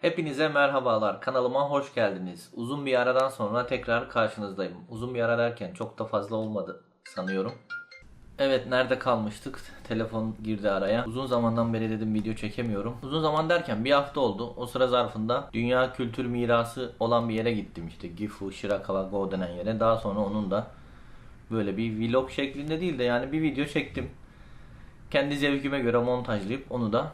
Hepinize merhabalar. Kanalıma hoş geldiniz. Uzun bir aradan sonra tekrar karşınızdayım. Uzun bir ara derken çok da fazla olmadı sanıyorum. Evet nerede kalmıştık? Telefon girdi araya. Uzun zamandan beri dedim video çekemiyorum. Uzun zaman derken bir hafta oldu. O sıra zarfında dünya kültür mirası olan bir yere gittim işte. Gifu, Shirakawa, Go denen yere. Daha sonra onun da böyle bir vlog şeklinde değil de yani bir video çektim. Kendi zevkime göre montajlayıp onu da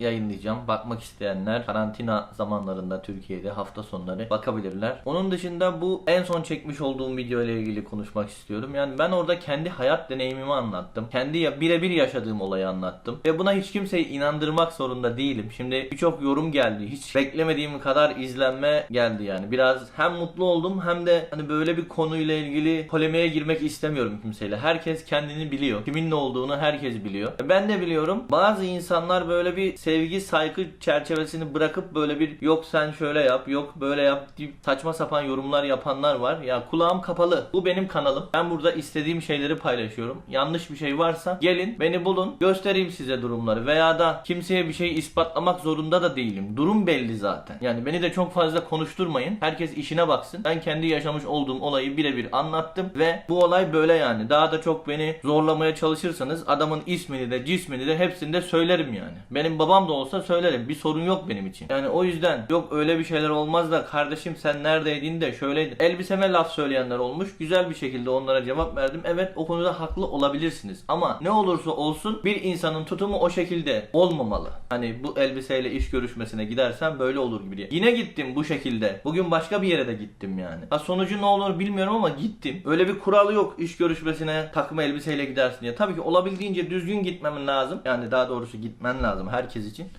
yayınlayacağım. Bakmak isteyenler karantina zamanlarında Türkiye'de hafta sonları bakabilirler. Onun dışında bu en son çekmiş olduğum video ile ilgili konuşmak istiyorum. Yani ben orada kendi hayat deneyimimi anlattım. Kendi birebir yaşadığım olayı anlattım. Ve buna hiç kimseyi inandırmak zorunda değilim. Şimdi birçok yorum geldi. Hiç beklemediğim kadar izlenme geldi yani. Biraz hem mutlu oldum hem de hani böyle bir konuyla ilgili polemiğe girmek istemiyorum kimseyle. Herkes kendini biliyor. Kimin ne olduğunu herkes biliyor. Ben de biliyorum. Bazı insanlar böyle bir sevgi saygı çerçevesini bırakıp böyle bir yok sen şöyle yap yok böyle yap deyip saçma sapan yorumlar yapanlar var. Ya kulağım kapalı. Bu benim kanalım. Ben burada istediğim şeyleri paylaşıyorum. Yanlış bir şey varsa gelin beni bulun göstereyim size durumları veya da kimseye bir şey ispatlamak zorunda da değilim. Durum belli zaten. Yani beni de çok fazla konuşturmayın. Herkes işine baksın. Ben kendi yaşamış olduğum olayı birebir anlattım ve bu olay böyle yani. Daha da çok beni zorlamaya çalışırsanız adamın ismini de cismini de hepsini de söylerim yani. Benim babam da olsa söylerim. Bir sorun yok benim için. Yani o yüzden yok öyle bir şeyler olmaz da kardeşim sen neredeydin de şöyleydin. Elbiseme laf söyleyenler olmuş. Güzel bir şekilde onlara cevap verdim. Evet o konuda haklı olabilirsiniz. Ama ne olursa olsun bir insanın tutumu o şekilde olmamalı. Hani bu elbiseyle iş görüşmesine gidersen böyle olur gibi diye. Yine gittim bu şekilde. Bugün başka bir yere de gittim yani. Ha sonucu ne olur bilmiyorum ama gittim. Öyle bir kural yok iş görüşmesine takım elbiseyle gidersin diye. Tabii ki olabildiğince düzgün gitmemin lazım. Yani daha doğrusu gitmen lazım herkes için.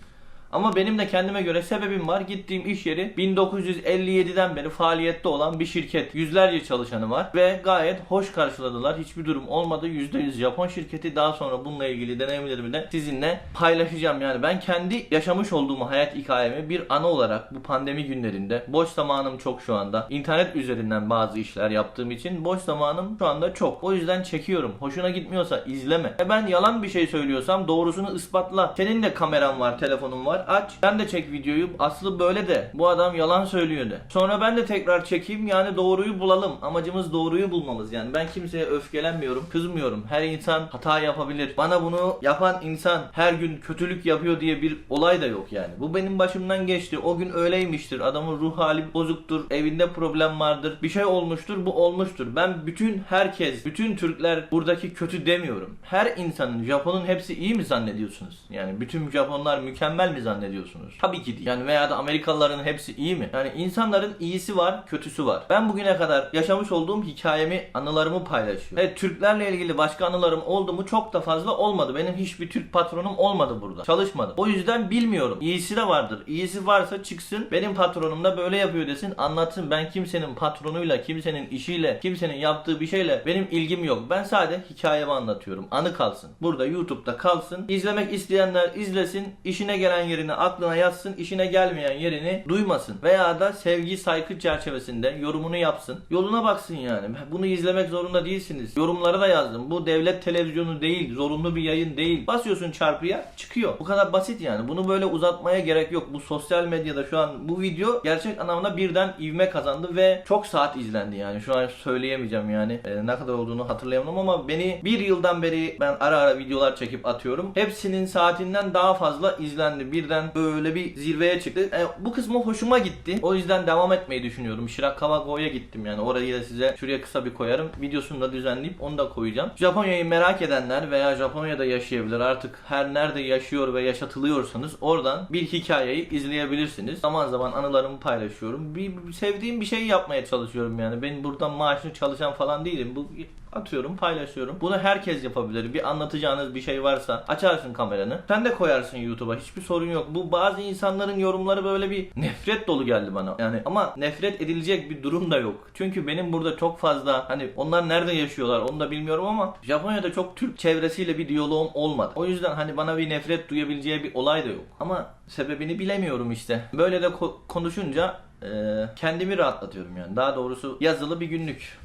Ama benim de kendime göre sebebim var. Gittiğim iş yeri 1957'den beri faaliyette olan bir şirket. Yüzlerce çalışanı var ve gayet hoş karşıladılar. Hiçbir durum olmadı. %100 Japon şirketi. Daha sonra bununla ilgili deneyimlerimi de sizinle paylaşacağım. Yani ben kendi yaşamış olduğum hayat hikayemi bir anı olarak bu pandemi günlerinde boş zamanım çok şu anda. İnternet üzerinden bazı işler yaptığım için boş zamanım şu anda çok. O yüzden çekiyorum. Hoşuna gitmiyorsa izleme. E ben yalan bir şey söylüyorsam doğrusunu ispatla. Senin de kameran var, telefonun var. Aç. Sen de çek videoyu. Aslı böyle de. Bu adam yalan söylüyor de. Sonra ben de tekrar çekeyim. Yani doğruyu bulalım. Amacımız doğruyu bulmamız. Yani ben kimseye öfkelenmiyorum, kızmıyorum. Her insan hata yapabilir. Bana bunu yapan insan her gün kötülük yapıyor diye bir olay da yok yani. Bu benim başımdan geçti. O gün öyleymiştir. Adamın ruh hali bozuktur. Evinde problem vardır. Bir şey olmuştur. Bu olmuştur. Ben bütün herkes, bütün Türkler buradaki kötü demiyorum. Her insanın, Japon'un hepsi iyi mi zannediyorsunuz? Yani bütün Japonlar mükemmel mi zannediyorsunuz? Tabii ki değil. Yani veya da Amerikalıların hepsi iyi mi? Yani insanların iyisi var, kötüsü var. Ben bugüne kadar yaşamış olduğum hikayemi, anılarımı paylaşıyorum. Evet Türklerle ilgili başka anılarım oldu mu çok da fazla olmadı. Benim hiçbir Türk patronum olmadı burada. Çalışmadı. O yüzden bilmiyorum. İyisi de vardır. İyisi varsa çıksın. Benim patronum da böyle yapıyor desin. Anlatsın. Ben kimsenin patronuyla, kimsenin işiyle, kimsenin yaptığı bir şeyle benim ilgim yok. Ben sadece hikayemi anlatıyorum. Anı kalsın. Burada YouTube'da kalsın. İzlemek isteyenler izlesin. İşine gelen yerini aklına yazsın. işine gelmeyen yerini duymasın. Veya da sevgi saygı çerçevesinde yorumunu yapsın. Yoluna baksın yani. Bunu izlemek zorunda değilsiniz. Yorumlara da yazdım. Bu devlet televizyonu değil. Zorunlu bir yayın değil. Basıyorsun çarpıya çıkıyor. Bu kadar basit yani. Bunu böyle uzatmaya gerek yok. Bu sosyal medyada şu an bu video gerçek anlamda birden ivme kazandı ve çok saat izlendi yani. Şu an söyleyemeyeceğim yani. Ee, ne kadar olduğunu hatırlayamam ama beni bir yıldan beri ben ara ara videolar çekip atıyorum. Hepsinin saatinden daha fazla izlendi. Birden böyle bir zirveye çıktı. E, bu kısmı hoşuma gitti. O yüzden devam etmeyi düşünüyorum. Shirakawa Go'ya gittim yani. Orayı da size şuraya kısa bir koyarım. Videosunu da düzenleyip onu da koyacağım. Japonya'yı merak edenler veya Japonya'da yaşayabilir. Artık her nerede yaşıyor ve yaşatılıyorsanız oradan bir hikayeyi izleyebilirsiniz. Zaman zaman anılarımı paylaşıyorum. Bir, sevdiğim bir şey yapmaya çalışıyorum yani. Ben buradan maaşlı çalışan falan değilim. Bu atıyorum, paylaşıyorum. Bunu herkes yapabilir. Bir anlatacağınız bir şey varsa açarsın kameranı. Sen de koyarsın YouTube'a. Hiçbir sorun yok. Bu bazı insanların yorumları böyle bir nefret dolu geldi bana. Yani ama nefret edilecek bir durum da yok. Çünkü benim burada çok fazla hani onlar nerede yaşıyorlar onu da bilmiyorum ama Japonya'da çok Türk çevresiyle bir diyaloğum olmadı. O yüzden hani bana bir nefret duyabileceği bir olay da yok. Ama sebebini bilemiyorum işte. Böyle de ko- konuşunca e, kendimi rahatlatıyorum yani. Daha doğrusu yazılı bir günlük.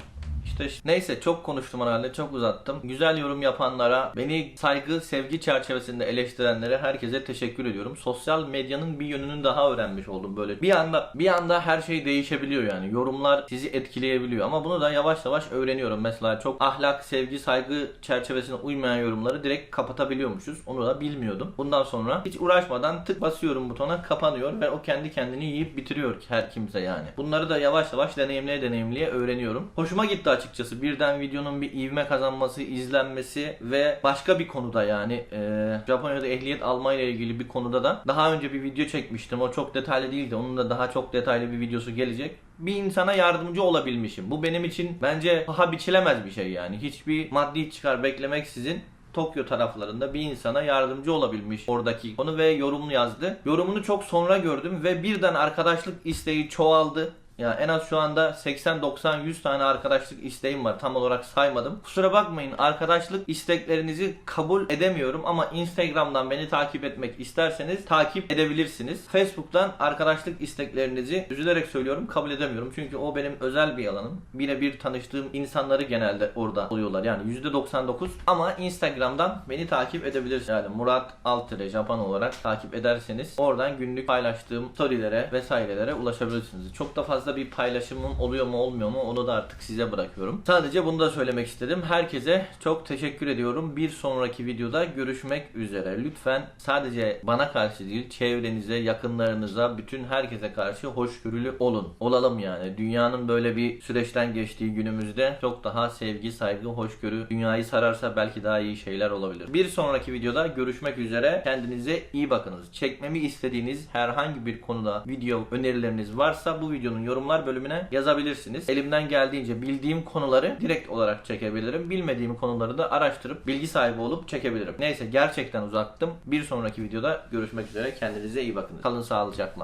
İşte. Neyse çok konuştum herhalde çok uzattım. Güzel yorum yapanlara, beni saygı, sevgi çerçevesinde eleştirenlere herkese teşekkür ediyorum. Sosyal medyanın bir yönünü daha öğrenmiş oldum böyle. Bir anda bir anda her şey değişebiliyor yani. Yorumlar sizi etkileyebiliyor ama bunu da yavaş yavaş öğreniyorum. Mesela çok ahlak, sevgi, saygı çerçevesine uymayan yorumları direkt kapatabiliyormuşuz. Onu da bilmiyordum. Bundan sonra hiç uğraşmadan tık basıyorum butona kapanıyor ve o kendi kendini yiyip bitiriyor her kimse yani. Bunları da yavaş yavaş deneyimleye deneyimleye öğreniyorum. Hoşuma gitti açıkçası. Birden videonun bir ivme kazanması, izlenmesi ve başka bir konuda yani e, Japonya'da ehliyet alma ile ilgili bir konuda da daha önce bir video çekmiştim. O çok detaylı değildi. Onun da daha çok detaylı bir videosu gelecek. Bir insana yardımcı olabilmişim. Bu benim için bence paha biçilemez bir şey yani. Hiçbir maddi çıkar beklemeksizin Tokyo taraflarında bir insana yardımcı olabilmiş oradaki konu ve yorumunu yazdı. Yorumunu çok sonra gördüm ve birden arkadaşlık isteği çoğaldı. Ya en az şu anda 80 90 100 tane arkadaşlık isteğim var. Tam olarak saymadım. Kusura bakmayın arkadaşlık isteklerinizi kabul edemiyorum ama Instagram'dan beni takip etmek isterseniz takip edebilirsiniz. Facebook'tan arkadaşlık isteklerinizi üzülerek söylüyorum kabul edemiyorum. Çünkü o benim özel bir alanım. Birebir tanıştığım insanları genelde orada oluyorlar. Yani %99 ama Instagram'dan beni takip edebilirsiniz. Yani Murat Altire Japan olarak takip ederseniz oradan günlük paylaştığım storylere vesairelere ulaşabilirsiniz. Çok da fazla bir paylaşımım oluyor mu olmuyor mu onu da artık size bırakıyorum. Sadece bunu da söylemek istedim. Herkese çok teşekkür ediyorum. Bir sonraki videoda görüşmek üzere. Lütfen sadece bana karşı değil çevrenize, yakınlarınıza, bütün herkese karşı hoşgörülü olun. Olalım yani. Dünyanın böyle bir süreçten geçtiği günümüzde çok daha sevgi, saygı, hoşgörü dünyayı sararsa belki daha iyi şeyler olabilir. Bir sonraki videoda görüşmek üzere. Kendinize iyi bakınız. Çekmemi istediğiniz herhangi bir konuda video önerileriniz varsa bu videonun yorumlar bölümüne yazabilirsiniz. Elimden geldiğince bildiğim konuları direkt olarak çekebilirim. Bilmediğim konuları da araştırıp bilgi sahibi olup çekebilirim. Neyse gerçekten uzattım. Bir sonraki videoda görüşmek üzere. Kendinize iyi bakınız. Kalın sağlıcakla.